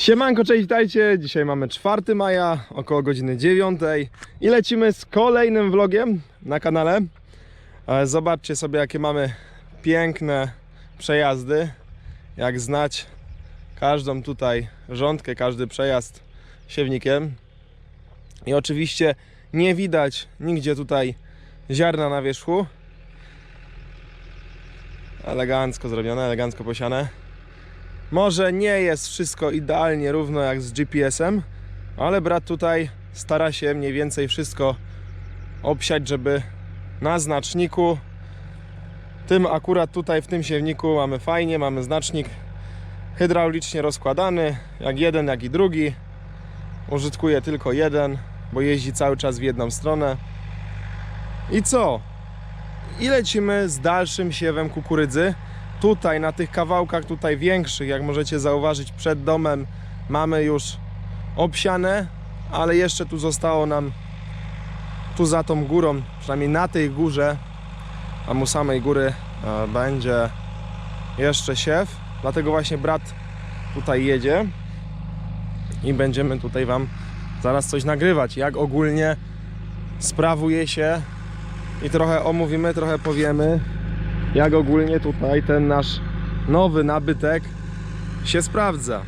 Siemanko, cześć, witajcie. Dzisiaj mamy 4 maja, około godziny 9 i lecimy z kolejnym vlogiem na kanale. E, Zobaczcie sobie, jakie mamy piękne przejazdy. Jak znać każdą tutaj rządkę, każdy przejazd siewnikiem. I oczywiście nie widać nigdzie tutaj ziarna na wierzchu. Elegancko zrobione, elegancko posiane. Może nie jest wszystko idealnie równo jak z GPS-em, ale brat tutaj stara się mniej więcej wszystko obsiać, żeby na znaczniku tym akurat tutaj w tym siewniku mamy fajnie, mamy znacznik hydraulicznie rozkładany, jak jeden, jak i drugi. Użytkuje tylko jeden, bo jeździ cały czas w jedną stronę. I co? I lecimy z dalszym siewem kukurydzy. Tutaj na tych kawałkach tutaj większych, jak możecie zauważyć przed domem mamy już obsiane, ale jeszcze tu zostało nam tu za tą górą, przynajmniej na tej górze, a u samej góry e, będzie jeszcze siew. Dlatego właśnie brat tutaj jedzie i będziemy tutaj Wam zaraz coś nagrywać. Jak ogólnie sprawuje się i trochę omówimy, trochę powiemy, jak ogólnie tutaj ten nasz nowy nabytek się sprawdza.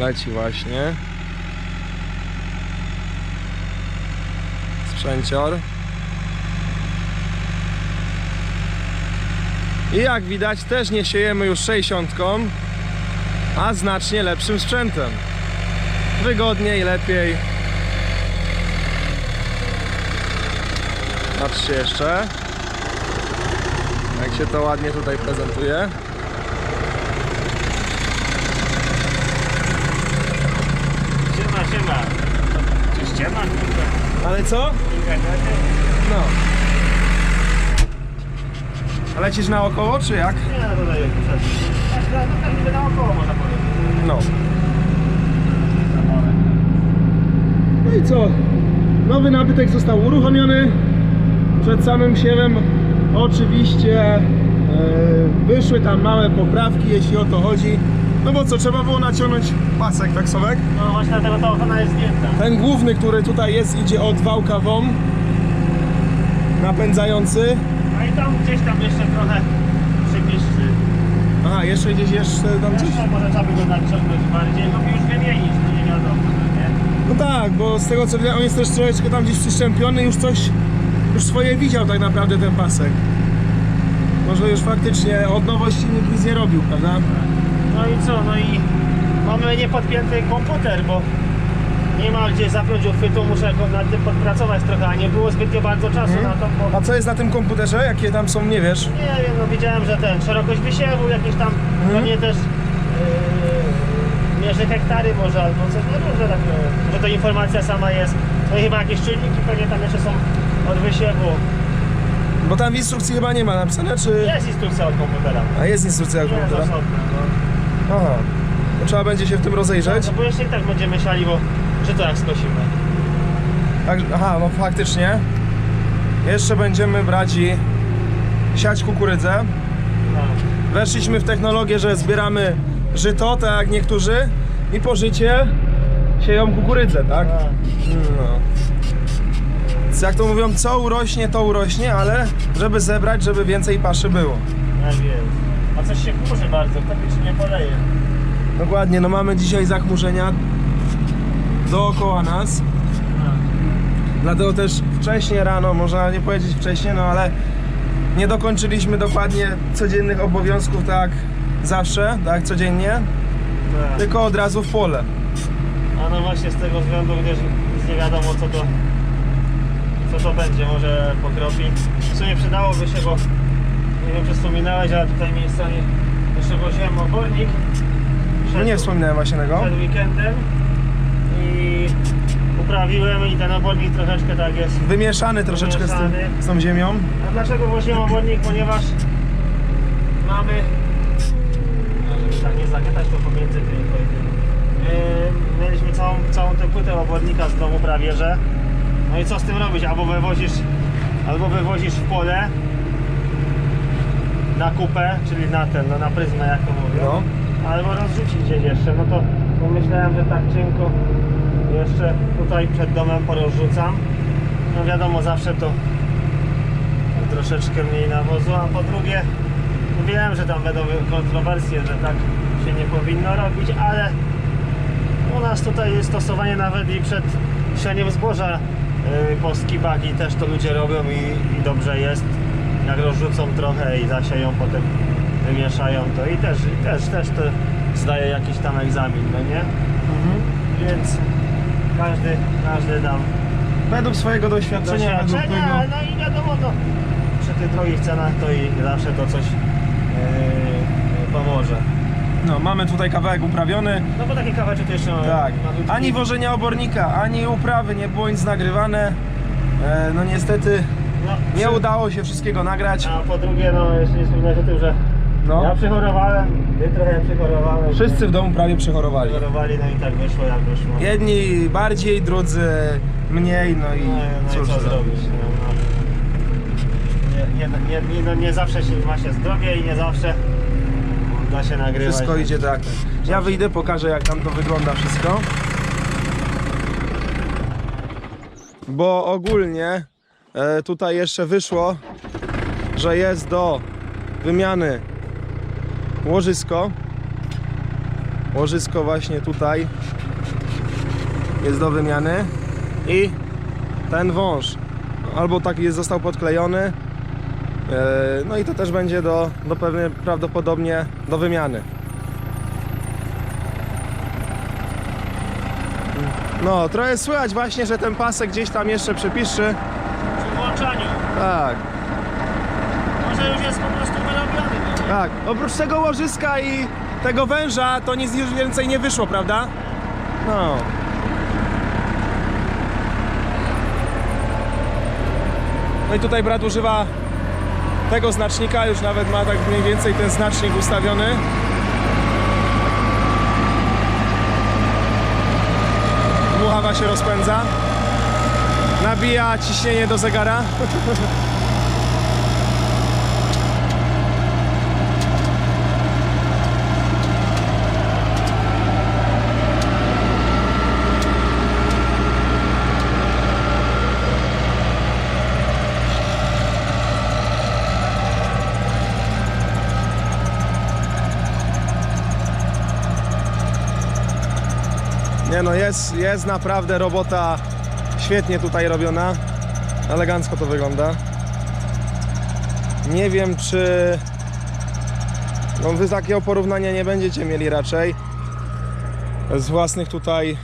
Leci właśnie. Sprzęcior. I jak widać też nie siejemy już 60, a znacznie lepszym sprzętem. Wygodniej, lepiej. Patrzcie jeszcze Jak się to ładnie tutaj prezentuje Siema, siema. Czy ściema? Ale co? No A lecisz naokoło czy jak? Nie, no tutaj naokoło można powiedzieć. No. No i co? Nowy nabytek został uruchomiony Przed samym siewem oczywiście e, wyszły tam małe poprawki jeśli o to chodzi No bo co, trzeba było naciągnąć pasek taksowek No właśnie dlatego ta ochrona jest zdjęta. Ten główny, który tutaj jest, idzie od wałka WOM napędzający. No i tam gdzieś tam jeszcze trochę przypiszczy. Aha, jeszcze gdzieś jeszcze tam coś? Jeszcze może trzeba by go naciągnąć bardziej, no i już wymienić, no nie wiadomo, no nie? No tak, bo z tego co wiem, on jest też troszeczkę tam gdzieś przyszczępiony, już coś, już swoje widział tak naprawdę ten pasek. Może już faktycznie od nowości nikt nic nie robił, prawda? No i co, no i mamy niepodpięty komputer, bo nie ma gdzie zapiąć uchwytu, muszę go nad tym podpracować trochę, a nie było zbytnio bardzo czasu Mhm. na to, bo... A co jest na tym komputerze? Jakie tam są, nie wiesz? Nie wiem, no widziałem, że ten szerokość wysiewu jakieś tam, Mhm. pewnie też yy, mierzy hektary może albo coś, no różne takie, że to informacja sama jest. No i chyba jakieś czujniki pewnie tam jeszcze są od wysiewu. Bo tam w instrukcji chyba nie ma napisane, czy... Jest instrukcja od komputera. A jest instrukcja od Jest komputera? osobna, no. Aha. To trzeba będzie się w tym rozejrzeć. No bo jeszcze i tak będziemy siali, bo że to jak skosimy. Tak, aha, no faktycznie. Jeszcze będziemy brać i siać kukurydzę. No. Weszliśmy w technologię, że zbieramy żyto, tak jak niektórzy, i po życie sieją kukurydzę, tak? No. Jak to mówią, co urośnie, to urośnie, ale żeby zebrać, żeby więcej paszy było. Tak jest. A coś się kurzy bardzo, tak się nie poleje. Dokładnie, no mamy dzisiaj zachmurzenia dookoła nas. Dlatego też wcześniej rano, można nie powiedzieć wcześniej, no ale nie dokończyliśmy dokładnie codziennych obowiązków tak zawsze, tak codziennie, Tak. tylko od razu w pole. A no właśnie z tego względu, gdyż nie wiadomo co to co to będzie, może pokropi. W sumie przydałoby się, bo nie wiem czy wspominałeś, ale tutaj miejscami jeszcze woziłem obornik No nie wspominałem właśnie tego. przed weekendem i uprawiłem i ten obornik troszeczkę tak jest. Wymieszany troszeczkę z, tym, z tą ziemią. A dlaczego woziłem obornik? Ponieważ mamy żeby tak nie zagniatać to pomiędzy tymi yy, mieliśmy całą, całą tę płytę obornika z domu prawie, że no i co z tym robić? Albo wywozisz albo wywozisz w pole na kupę, czyli na ten, no na pryzmę jaką mówię. No. Albo rozrzucić gdzieś jeszcze, no to pomyślałem, że tak cienko jeszcze tutaj przed domem porozrzucam. No wiadomo, zawsze to troszeczkę mniej nawozu, a po drugie wiem, że tam będą kontrowersje, że tak się nie powinno robić, ale u nas tutaj jest stosowanie nawet i przed sianiem zboża po skibach i też to ludzie robią i, i dobrze jest. Jak rozrzucą trochę i zasieją, potem wymieszają to i też, i też, też to zdaje jakiś tam egzamin, no nie? Więc każdy, każdy tam Według swojego doświadczenia, według doświadczenia, tego... no i wiadomo, no, przy tych drogich cenach to i zawsze to coś yy, pomoże. No, mamy tutaj kawałek uprawiony. No bo takie kawałeczki to jeszcze Tak. Ani wożenia obornika, ani uprawy nie było nic nagrywane. E, no niestety no, nie przy- udało się wszystkiego nagrać. A po drugie, no jeszcze nie wspominać o tym, że No. ja przychorowałem, ty trochę przychorowałeś. Wszyscy w domu prawie przechorowali. Przychorowali, no i tak wyszło jak wyszło. Jedni bardziej, drudzy mniej, no i no, no cóż i co zrobić. zrobić? No, no. Nie, nie, nie, nie, no nie zawsze się ma się zdrowie i nie zawsze da się nagrywać. Wszystko idzie tak. Ja wyjdę, pokażę jak tam to wygląda wszystko. Bo ogólnie e, tutaj jeszcze wyszło, że jest do wymiany łożysko. Łożysko właśnie tutaj jest do wymiany i ten wąż albo tak jest został podklejony no i to też będzie do, do pewnie prawdopodobnie do wymiany no trochę słychać właśnie, że ten pasek gdzieś tam jeszcze przepiszczy Przy włączaniu. tak, Może już jest po prostu wyrobiony. no tak oprócz tego łożyska i tego węża to nic już więcej nie wyszło, prawda? no No i tutaj brat używa tego znacznika, już nawet ma tak mniej więcej ten znacznik ustawiony. Dmuchawa się rozpędza. Nabija ciśnienie do zegara. No, jest, jest naprawdę robota świetnie tutaj robiona. Elegancko to wygląda. Nie wiem, czy no wy takiego porównania nie będziecie mieli raczej z własnych tutaj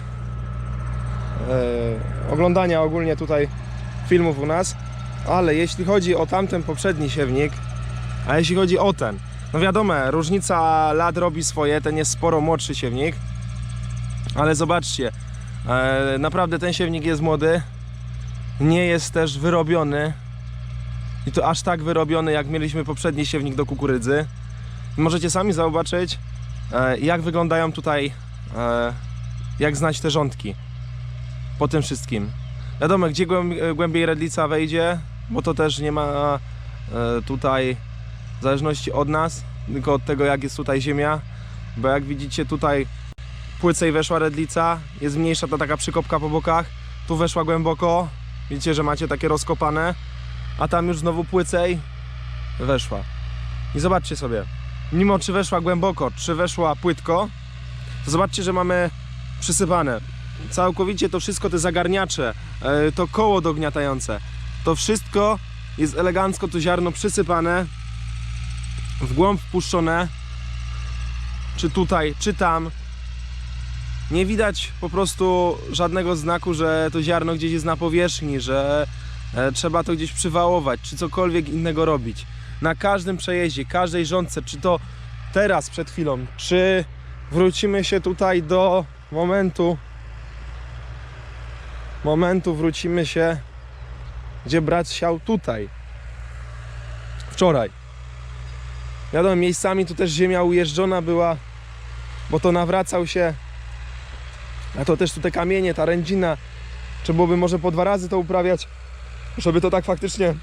e, oglądania ogólnie tutaj filmów u nas, ale jeśli chodzi o tamten poprzedni siewnik, a jeśli chodzi o ten, no wiadomo, różnica lat robi swoje, ten jest sporo młodszy siewnik, ale zobaczcie, e, naprawdę ten siewnik jest młody, nie jest też wyrobiony i to aż tak wyrobiony jak mieliśmy poprzedni siewnik do kukurydzy. Możecie sami zobaczyć e, jak wyglądają tutaj, e, jak znać te rządki po tym wszystkim. Wiadomo, gdzie głęb- głębiej redlica wejdzie, bo to też nie ma tutaj w zależności od nas, tylko od tego jak jest tutaj ziemia, bo jak widzicie tutaj płycej weszła redlica, jest mniejsza ta taka przykopka po bokach, tu weszła głęboko, widzicie, że macie takie rozkopane, a tam już znowu płycej weszła. I zobaczcie sobie, mimo czy weszła głęboko, czy weszła płytko, to zobaczcie, że mamy przysypane. Całkowicie to wszystko, te zagarniacze, e, to koło dogniatające, to wszystko jest elegancko to ziarno przysypane, w głąb wpuszczone, czy tutaj, czy tam, nie widać po prostu żadnego znaku, że to ziarno gdzieś jest na powierzchni, że e, trzeba to gdzieś przywałować, czy cokolwiek innego robić. Na każdym przejeździe, każdej rządce, czy to teraz przed chwilą, czy wrócimy się tutaj do momentu, momentu wrócimy się, gdzie brat siał tutaj, wczoraj. Wiadomo, miejscami tu też ziemia ujeżdżona była, bo to nawracał się a to też tu te kamienie, ta rędzina. Trzeba byłoby może po dwa razy to uprawiać, żeby to tak faktycznie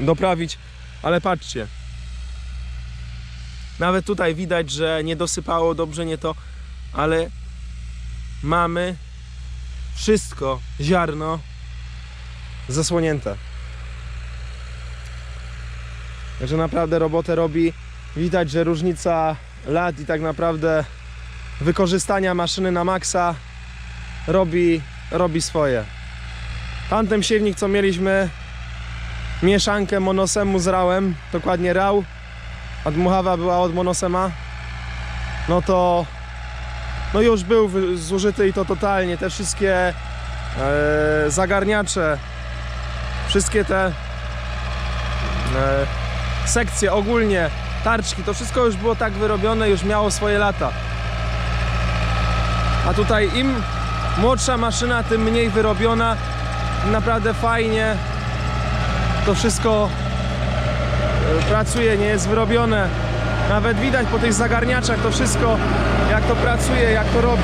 doprawić. Ale patrzcie, Nawet tutaj widać, że nie dosypało dobrze, nie to, ale mamy wszystko, ziarno zasłonięte. Także naprawdę robotę robi. Widać, że różnica lat i tak naprawdę wykorzystania maszyny na maksa robi, robi swoje. Tamten siewnik, co mieliśmy, mieszankę monosemu z rałem, dokładnie rał, a dmuchawa była od monosema, no to no już był zużyty i to totalnie. Te wszystkie e, zagarniacze, wszystkie te e, sekcje ogólnie, tarczki, to wszystko już było tak wyrobione, już miało swoje lata. A tutaj im młodsza maszyna, tym mniej wyrobiona. Naprawdę fajnie to wszystko e, pracuje, nie jest wyrobione. Nawet widać po tych zagarniaczach to wszystko, jak to pracuje, jak to robi.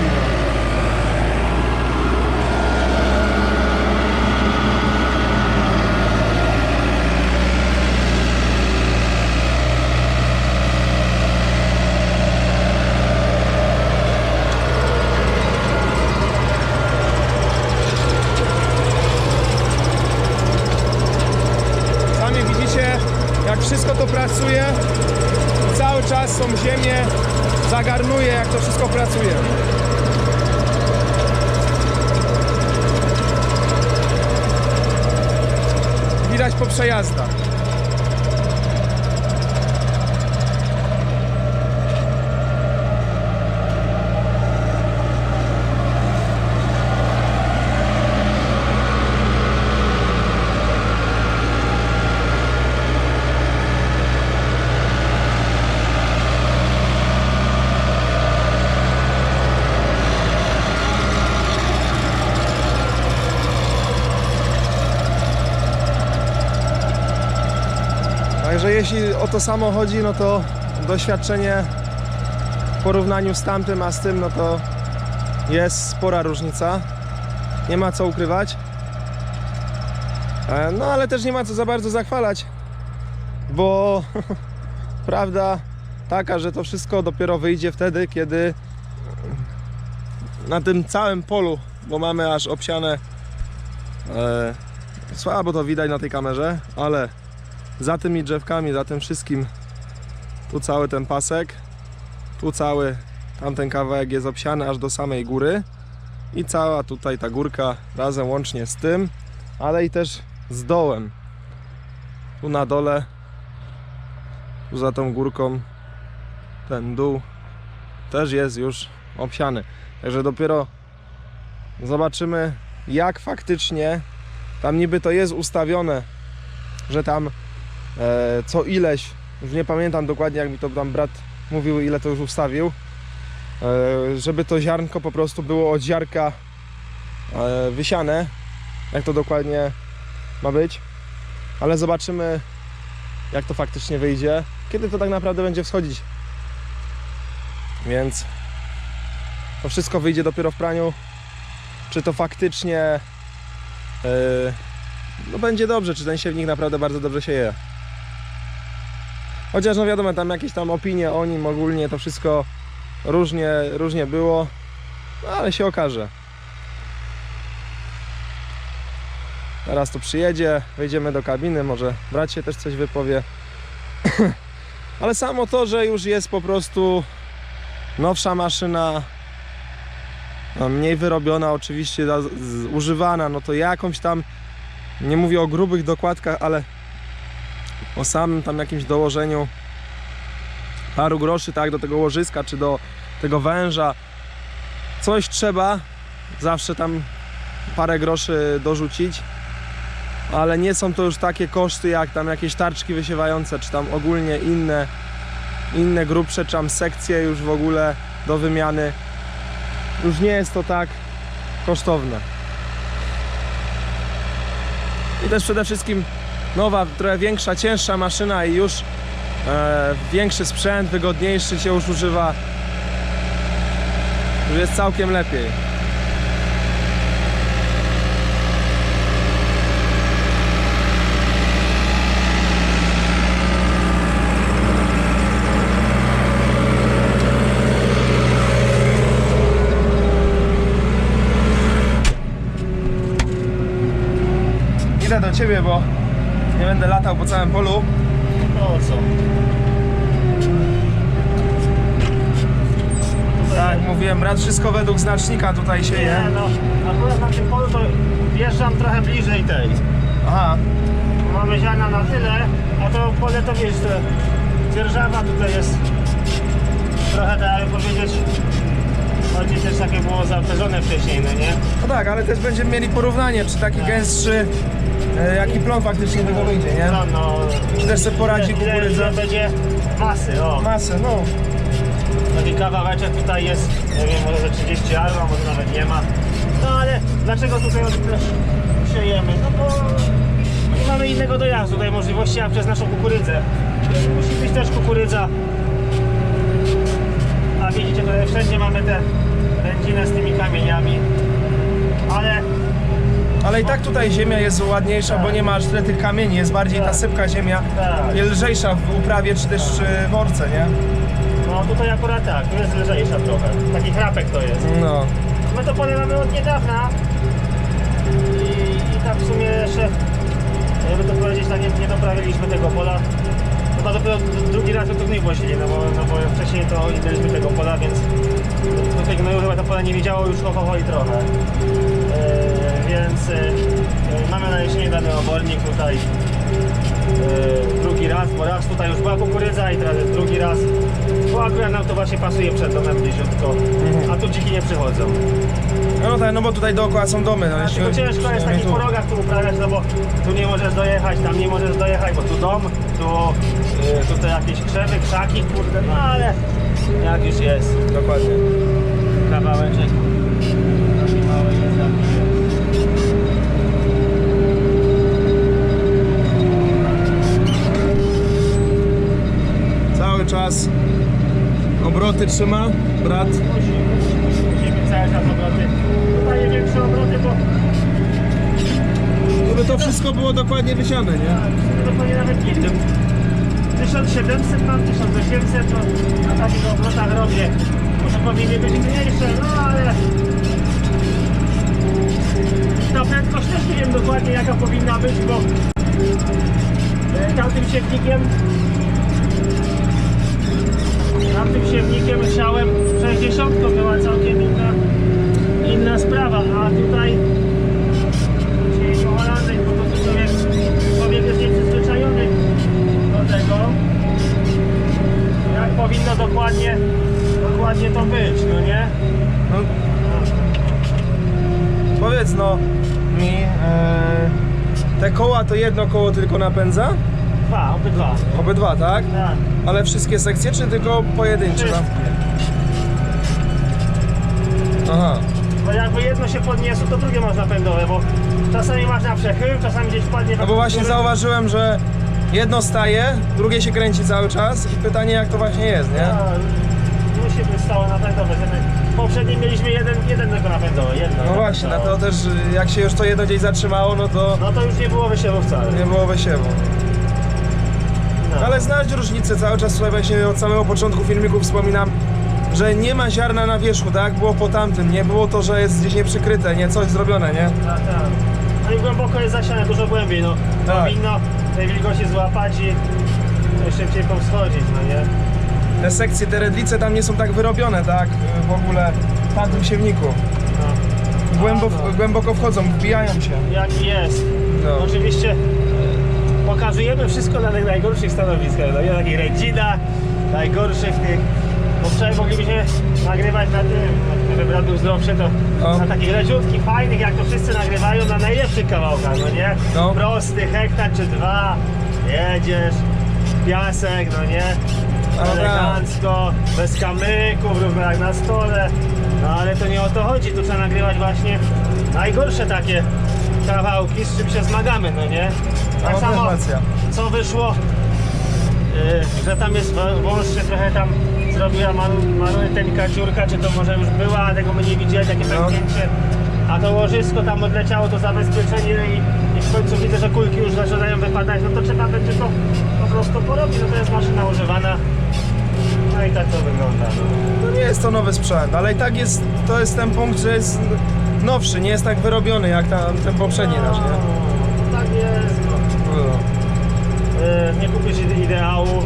Sami widzicie, jak wszystko to pracuje. Cały czas są ziemię, zagarnuje, jak to wszystko pracuje. Widać po przejazdach. Także jeśli o to samo chodzi, no to doświadczenie w porównaniu z tamtym, a z tym, no to jest spora różnica. Nie ma co ukrywać. E, No ale też nie ma co za bardzo zachwalać, bo prawda taka, że to wszystko dopiero wyjdzie wtedy, kiedy na tym całym polu, bo mamy aż obsiane e, słabo to widać na tej kamerze, ale za tymi drzewkami, za tym wszystkim. Tu cały ten pasek tu cały tamten kawałek jest obsiany aż do samej góry. I cała tutaj ta górka razem łącznie z tym ale i też z dołem. Tu na dole tu za tą górką ten dół też jest już obsiany. Także dopiero zobaczymy jak faktycznie tam niby to jest ustawione że tam co ileś, już nie pamiętam dokładnie jak mi to tam brat mówił ile to już ustawił, e, żeby to ziarnko po prostu było od ziarka e, wysiane, jak to dokładnie ma być, ale zobaczymy jak to faktycznie wyjdzie, kiedy to tak naprawdę będzie wschodzić. Więc to wszystko wyjdzie dopiero w praniu, czy to faktycznie e, no będzie dobrze, czy ten siewnik naprawdę bardzo dobrze się je. Chociaż no wiadomo, tam jakieś tam opinie o nim ogólnie to wszystko różnie, różnie było, no ale się okaże. Teraz tu przyjedzie, wejdziemy do kabiny, może brat się też coś wypowie. ale samo to, że już jest po prostu nowsza maszyna, no, mniej wyrobiona oczywiście, używana, no to jakąś tam nie mówię o grubych dokładkach, ale o samym tam jakimś dołożeniu paru groszy, tak, do tego łożyska, czy do tego węża. Coś trzeba zawsze tam parę groszy dorzucić, ale nie są to już takie koszty jak tam jakieś tarczki wysiewające, czy tam ogólnie inne, inne grubsze, czy tam sekcje już w ogóle do wymiany. Już nie jest to tak kosztowne. I też przede wszystkim nowa, trochę większa, cięższa maszyna i już e, większy sprzęt, wygodniejszy się już używa. Już jest całkiem lepiej. Do ciebie, bo nie będę latał po całym polu. No co? Tak, mówiłem, brat wszystko według znacznika tutaj Nie, sieje. no, akurat na tym polu to wjeżdżam trochę bliżej tej. Aha, Mamy ziarna na tyle, a to pole to wiesz, to dzierżawa tutaj jest trochę tak jakby powiedzieć, bardziej też takie było zapewnione wcześniej, no nie? no tak, ale też będziemy mieli porównanie, czy taki gęstszy, e, jaki plon faktycznie tego wyjdzie, nie? No, no, Czy też sobie poradzi ile, ile, kukurydza? ile będzie masy, o. Masę, no. Taki kawałeczek tutaj jest, nie wiem, może ze 30 arma, może nawet nie ma. No ale dlaczego tutaj też siejemy? No bo nie mamy innego dojazdu, tutaj możliwości jak przez naszą kukurydzę. Musi być też kukurydza. A widzicie, tutaj wszędzie mamy te rędziny z tymi kamieniami. Ale Ale i tak tutaj ziemia jest ładniejsza, bo nie ma aż tyle tych kamieni, jest bardziej ta sypka ziemia, lżejsza w uprawie, czy też w orce, nie? no tutaj akurat tak, tu jest lżejsza trochę. Taki chrapek to jest. No. My to pole mamy od niedawna i, i tak w sumie jeszcze, jakby to powiedzieć, tak nie, nie doprawiliśmy tego pola. No to dopiero drugi raz to gnój właściwie, no bo, no bo wcześniej to nie daliśmy tego pola, więc tego gnoju chyba to pole nie widziało już ho, ho, ho i trochę. E, więc e, e, mamy na jesieni dany obornik tutaj e, drugi raz, bo raz tutaj już była kukurydza i teraz jest drugi raz. Bo akurat nam to właśnie pasuje przed domem bliziutko, a tu dziki nie przychodzą. No tak, no bo tutaj dookoła są domy, no A tylko ciężko jest nie takich porogach tu uprawiać, no bo tu nie możesz dojechać, tam nie możesz dojechać, bo tu dom, tu y, tutaj jakieś krzewy, krzaki, kurde, no ale jak już jest Dokładnie. kawałeczek czas obroty trzyma, brat. Musi, cały czas obroty. Tutaj większe obroty, bo Żeby to wszystko było dokładnie wysiane, nie? tak, dokładnie nawet nie wiem. 1700 mam, 1800, to na takich obrotach robię. Może powinny być mniejsze, no ale... Ta prędkość też nie wiem dokładnie jaka powinna być, bo e, tamtym siewnikiem tamtym siewnikiem siałem 60 była całkiem inna, inna sprawa, a tutaj dzisiaj po Holandii po prostu człowiek, do tego jak powinno dokładnie dokładnie to być, no nie? No, powiedz no mi, e, te koła to jedno koło tylko napędza? Dwa, obydwa. Obydwa, tak? Tak. Ale wszystkie sekcje, czy tylko pojedyncze? Wszystkie. Aha. Bo jakby jedno się podniosło, to drugie masz napędowe, bo czasami masz na przechył, czasami gdzieś wpadnie No bo właśnie zauważyłem, że jedno staje, drugie się kręci cały czas i pytanie jak to właśnie jest, nie? Tak, musi być stałe napędowe. Żeby- Poprzednim mieliśmy jeden, jeden tylko napędowy, jedno. No właśnie, no. dlatego też jak się już to jedno gdzieś zatrzymało, no to No to już nie było wysiewu wcale. nie było wysiewu. No. Ale znaleźć różnicę cały czas tutaj właśnie od samego początku filmiku wspominam, że nie ma ziarna na wierzchu, tak? Było po tamtym, nie było to, że jest gdzieś nieprzykryte, nie? Coś zrobione, nie? Tak, tak. No i głęboko jest zasiane, dużo głębiej, no. Tak. Powinno tej wilgoci złapać i szybciej powschodzić, no nie? Te sekcje, te redlice tam nie są tak wyrobione, tak? W ogóle w tamtym siewniku. No. Głęboko, A, no. głęboko wchodzą, wbijają się. Jaki jest. No. Oczywiście pokazujemy wszystko na tych najgorszych stanowiskach, no takich redzina, najgorszych tych. Bo wczoraj moglibyśmy nagrywać na tym, gdyby brat był zdrowszy, to No. na takich leciutkich, fajnych, jak to wszyscy nagrywają, na najlepszych kawałkach, no nie? No. Prosty, hektar czy dwa, jedziesz, piasek, no nie? Elegancko, bez kamyków, równo jak na stole. No ale to nie o to chodzi, tu trzeba nagrywać właśnie najgorsze takie kawałki, z czym się zmagamy, no nie? Tak No, samo, racja. co wyszło, yy, że tam jest wą- wąższy, trochę tam zrobiła malu- maluteńka dziurka, czy to może już była, a tego my nie widzieli, takie No. pęknięcie. A to łożysko tam odleciało, to zabezpieczenie i, i w końcu widzę, że kulki już zaczynają wypadać, no to trzeba będzie to po prostu porobić, no to jest maszyna używana. No i tak to wygląda. No. No nie jest to nowy sprzęt, ale i tak jest, to jest ten punkt, że jest nowszy, nie jest tak wyrobiony jak tam ten poprzedni nasz, nie? No, tak jest. No. E, nie kupisz ide- ideału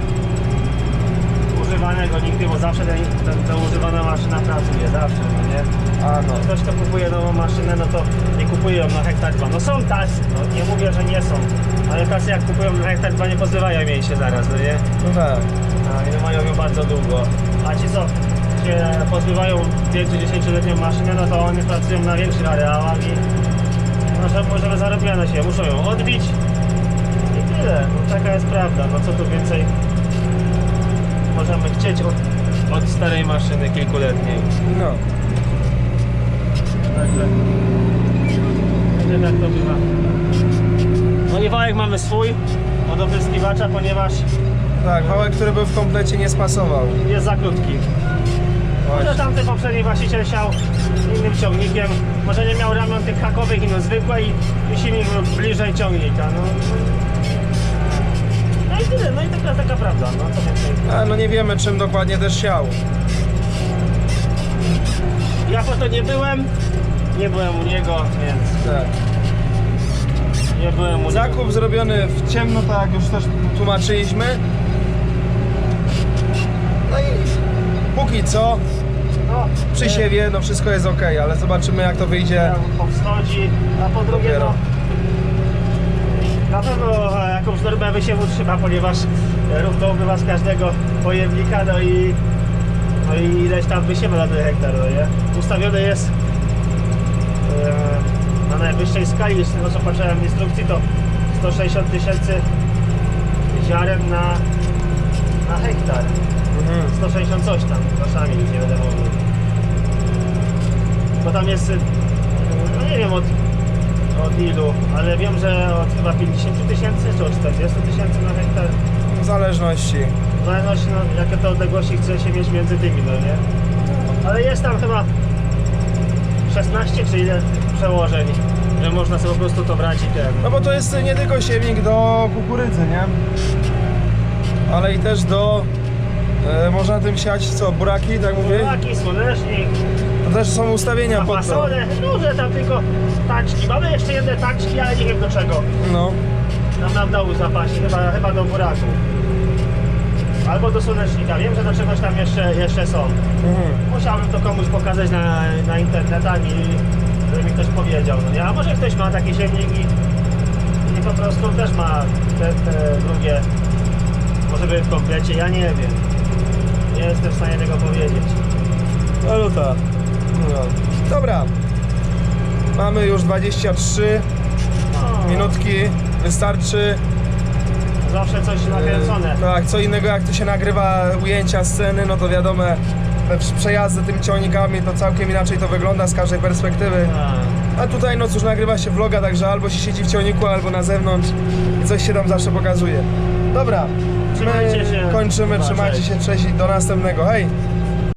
używanego nigdy, bo zawsze ten, ten, ta używana maszyna pracuje, zawsze, no nie? A no. Ktoś, kto kupuje nową maszynę, no to nie kupuje ją na hektar 2. No są tacy, no nie mówię, że nie są, ale tacy jak kupują na hektar 2 nie pozbywają jej się zaraz, no nie? No tak. A, i mają ją bardzo długo. A ci co się pozbywają 5-10-letnią maszynę, no to oni pracują na większych areałach i może, możemy zarobić na siebie, muszą ją odbić i tyle. No, taka jest prawda, no co tu więcej możemy chcieć od, od starej maszyny kilkuletniej. No. Także nie tak to bywa. No i wałek mamy swój od opryskiwacza, ponieważ Tak, wałek, który był w komplecie nie spasował. jest za krótki. Może Właśnie. tamty poprzedni właściciel siał innym ciągnikiem, może nie miał ramion tych hakowych, ino zwykłe i, i silnik był bliżej ciągnika. No, no i tyle, no i taka, taka prawda, no co więcej. A no nie wiemy czym dokładnie też siał. Ja po to nie byłem, nie byłem u niego, więc Tak. nie byłem u niego. Zakup zrobiony w ciemno, tak jak już też tłumaczyliśmy. No i póki co No, przy nie- siewie no wszystko jest ok, ale zobaczymy jak to wyjdzie. powschodzi, a po drugie Dopiero. no, na pewno e, jakąś normę wysiewu trzeba, ponieważ równo z każdego pojemnika, no i no i ileś tam wysiewu na ten hektar, no nie? Ustawiony jest e, na najwyższej skali, z tego co patrzyłem w instrukcji, to 160 tysięcy ziaren na, na hektar. Mhm. 160 coś tam, nic nie będę mówił. Tam jest, y, no nie wiem od, od ilu, ale wiem, że od chyba 50 tysięcy czy od 40 tysięcy na hektar. W zależności. W zależności no, jakie to odległości chce się mieć między tymi, no nie? Ale jest tam chyba 16 czy ile przełożeń, że można sobie po prostu to brać i ten. No bo to jest nie tylko siewnik do kukurydzy, nie? Ale i też do... E, można tym siać co, buraki, tak mówię? Taki słonecznik, też są ustawienia pod to. napasone, duże tam tylko taczki. Mamy jeszcze jedne taczki, ale nie wiem do czego. No. Tam na dołu zapasie, chyba, chyba do buraku. Albo do słonecznika. Wiem, że do czegoś tam jeszcze, jeszcze są. Mhm. Musiałbym to komuś pokazać na, na internetach i żeby mi ktoś powiedział. No nie? A może ktoś ma taki silnik i, i po prostu też ma te, te drugie, może by w komplecie, ja nie wiem. Nie jestem w stanie tego powiedzieć. Waluta. No. Dobra. Mamy już 23 No, minutki. Wystarczy. Zawsze coś nakręcone. E, tak, co innego jak tu się nagrywa ujęcia sceny, no to wiadomo, przejazdy tymi ciągnikami to całkiem inaczej to wygląda z każdej perspektywy. A, A tutaj no cóż, nagrywa się vloga, także albo się siedzi w ciągniku, albo na zewnątrz i coś się tam zawsze pokazuje. Dobra, Trzymajcie my się. kończymy, Chyba, trzymajcie się, cześć i do następnego, hej!